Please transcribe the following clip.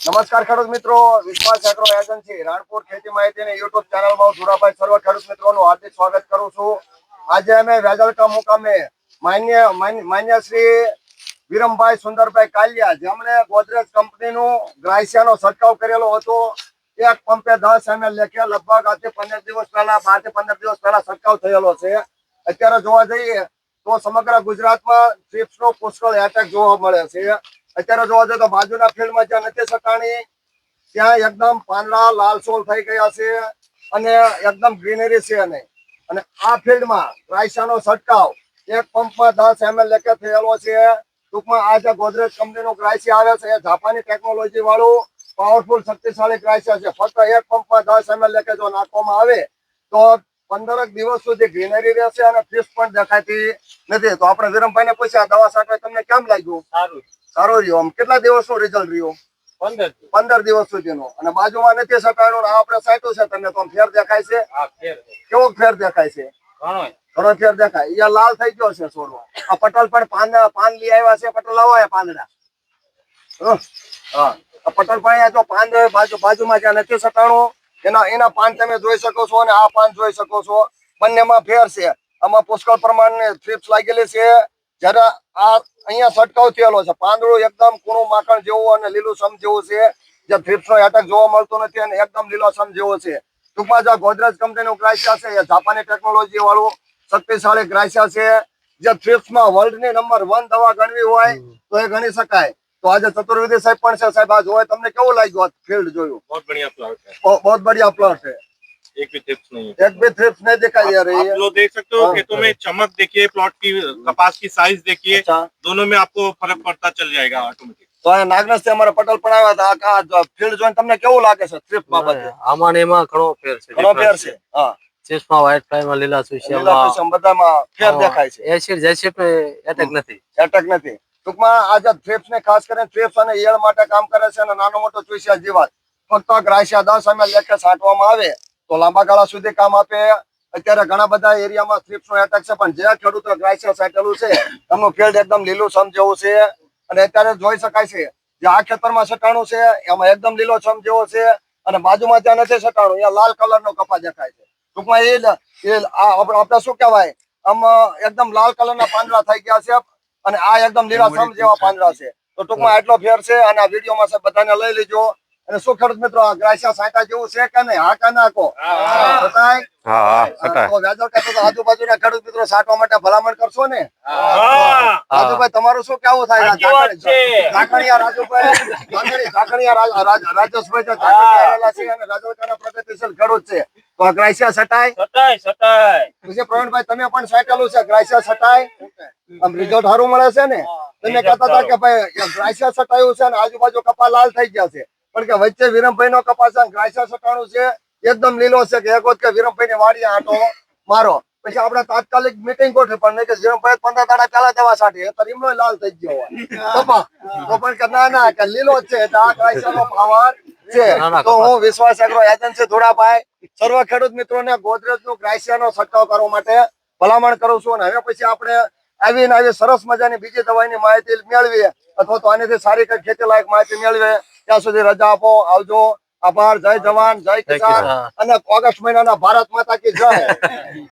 નમસ્કાર ખેડૂત મિત્રો. વિશ્વાસ એગ્રો એજન્સી રાણપુર ખેતી માહિતી ને યુટ્યુબ ચેનલમાં હું ધુરાભાઈ સર્વ ખેડૂત મિત્રોનું હાર્દિક સ્વાગત કરું છું. આજે અમે વેજલકા મુકામે માન્ય માન્ય શ્રી વિરમભાઈ સુંદરભાઈ કાલિયા, જેમણે ગોદરેજ કંપનીનું ગ્રાયસિયાનો છંટકાવ કરેલો હતો. એક પંપે દસ એમએલ લેખે લગભગ આજથી પંદર દિવસ પહેલા બાર પંદર દિવસ પહેલા છંટકાવ થયેલો છે. અત્યારે જોવા જઈએ તો સમગ્ર ગુજરાતમાં ચિપ્સનો પુષ્કળ એટેક જોવા મળે છે. અત્યારે જોવા જાય તો બાજુના ફિલ્ડમાં જ્યાં નથી સટાણી ત્યાં એકદમ પાંદડા લાલસોલ થઈ ગયા છે અને એકદમ ગ્રીનરી છે નહીં. અને આ ફિલ્ડમાં રાયસાનો છંટકાવ, એક પંપમાં દસ એમએલ લેખે થયેલો છે. ટૂંકમાં આ જે ગોદરેજ કંપનીનો ક્રાઇસી આવે છે, એ જાપાની ટેકનોલોજી વાળું પાવરફુલ શક્તિશાળી ક્રાઇસી છે. ફક્ત એક પંપમાં દસ એમએલ લેખે જો નાખવામાં આવે, તો પંદરક દિવસ સુધી ગ્રીનરી રહેશે અને ફીસ પણ દેખાતી નથી. તો આપણે વિરમભાઈ ને પૂછ્યા દવા સાંકળે તમને કેમ લાગ્યું? સારું સારું રહ્યો. આમ કેટલા દિવસનો રિઝલ્ટ રહ્યો? પંદર દિવસ. સુધીનો અને બાજુમાં નથી સટાણું આ આપણે સાઈટું છે તમને તો ફેર દેખાય છે. હા ફેર કેવો ફેર દેખાય છે? ઘણો ફેર દેખાય. એ લાલ થઈ ગયો છે છોડવો. આ પટલ પણ પાન પાન લઈ આવ્યા છે પટલ લાવો એ પાંદડા. હા. આ પટલ પણ જો પાન બાજુ બાજુમાં જ્યાં નથી સટાણું એના એના પાન તમે જોઈ શકો છો અને આ પાન જોઈ શકો છો. બંનેમાં ફેર છે. આમાં પુષ્કળ પ્રમાણની થ્રીપ્સ લાગેલી છે. જ્યારે આ અહીંયા છટકાવ થયેલો છે. પાંદડો એકદમ કુણું માખણ જેવું અને લીલું જેવું છે. જે થ્રીપ્સનો એટેક જોવા મળતો નથી અને એકદમ લીલો જેવો છે. ટૂંકમાં જે ગોદરેજ કંપનીનું ગ્રાસિયા છે. એ જાપાની ટેકનોલોજી વાળું શક્તિશાળી ગ્રાસિયા છે. જે થ્રીપ્સમાં વર્લ્ડની નંબર વન દવા ગણવી હોય તો એ ગણી શકાય. તો આજે ચતુર્વેદી સાહેબ પણ છે સાહેબ. આ જોવે તમને કેવું લાગ્યું ફિલ્ડ જોયું? બહુ બઢિયા પ્લોટ છે. બહુ બઢિયા પ્લોટ છે. एक भी टिप्स नहीं है एक भी थ्रिप्स नहीं दिखाई दे रही आप है लोग देख सकते हो हाँ, खेतों में चमक देखिए प्लॉट की कपास की साइज देखिए अच्छा दोनों में आपको फर्क पड़ता चल जाएगा ऑटोमेटिक તો અહીંયા નાગનાથ થી અમારા પટેલ પણ આવ્યા હતા આ ફિલ્ડ જોઈને તમને કેવું લાગે છે થ્રિપ બાબતે આમાં ને એમાં ઘણો ફેર છે ઘણો ફેર છે હા ચેસમાં વ્હાઇટ ફ્લાયમાં લીલા લીલા સુશિયામાં કુસુમ બધામાં ફેર દેખાય છે એસિડ જેસિડ એટેક નથી એટેક નથી ટૂંકમાં આ જે થ્રિપ્સ ને ખાસ કરીને થ્રિપ્સ અને ઈયળ માટે કામ કરે છે અને નાનો મોટો ચૂસ્યા જીવાત ફક્ત ગ્રાસિયા દસ એમએલ લેખે છાંટવામાં આવે તો લાંબા ગાળા સુધી કામ આપે. અત્યારે ઘણા બધા એરિયામાં થ્રીપ્સ નો એટેક છે પણ જે ખેડૂતો ગ્રાસિયા છાંટેલું છે એમનું ફિલ્ડ એકદમ લીલું સમ જેવું છે. અને અત્યારે જોઈ શકાય છે જે આ ખેતરમાં સટાણું છે એમાં એકદમ લીલો છમ જેવો છે અને બાજુમાં ત્યાં નથી સટાણું અહીંયા લાલ કલર નો કપા દેખાય છે. ટૂંકમાં એ આપણે શું કહેવાય? આમ એકદમ લાલ કલરના પાંદડા થઈ ગયા છે અને આ એકદમ લીલા છમ જેવા પાંદડા છે. તો ટૂંકમાં એટલો ફેર છે અને આ વિડીયોમાં બધાને લઈ લેજો. અને શું મિત્રો આ ગ્રાસિયા સાંટા જેવું છે કે નહીં? હાકા નાખો આજુબાજુના પ્રવીણભાઈ તમે પણ સાટેલું છે ગ્રાસિયા સટાય? આમ રિઝલ્ટ સારું મળે છે ને? તમે કહેતા હતા કે ભાઈ ગ્રાસિયા સટાયું છે ને આજુબાજુ કપા લાલ થઈ ગયા છે. પણ કે વચ્ચે વિરમભાઈ નો કપાસ છે સટાણું છે એકદમ લીલો છે કે એક વખત વિરમભાઈ ની વાડી આટો મારો. પછી આપણે તાત્કાલિક મિટિંગ ગોઠવી પણ કે વિરમભાઈ પંદર દાડા પેલા જવા સાથે તો રીમલો લાલ થઈ ગયો હોય. તો પણ કે ના ના કે લીલો છે આ ગ્રાસિયા નો પાવર છે. ના, ના, તો હું વિશ્વાસ એગ્રો એજન્સી ધોળાભાઈ સર્વ ખેડૂત મિત્રોને ગોદરેજનું ગ્રાસિયાનો છંટકાવ કરવા માટે ભલામણ કરું છું. અને હવે પછી આપણે આવીને આવી સરસ મજાની બીજી દવાઈની માહિતી મેળવીએ અથવા તો આનાથી સારી કઈ ખેતી લાયક માહિતી મેળવીએ. ત્યાં સુધી રજા આપો આવજો. આભાર. જય જવાન જય કિસાન. અને ઓગસ્ટ મહિનાના ભારત માતા કી જય.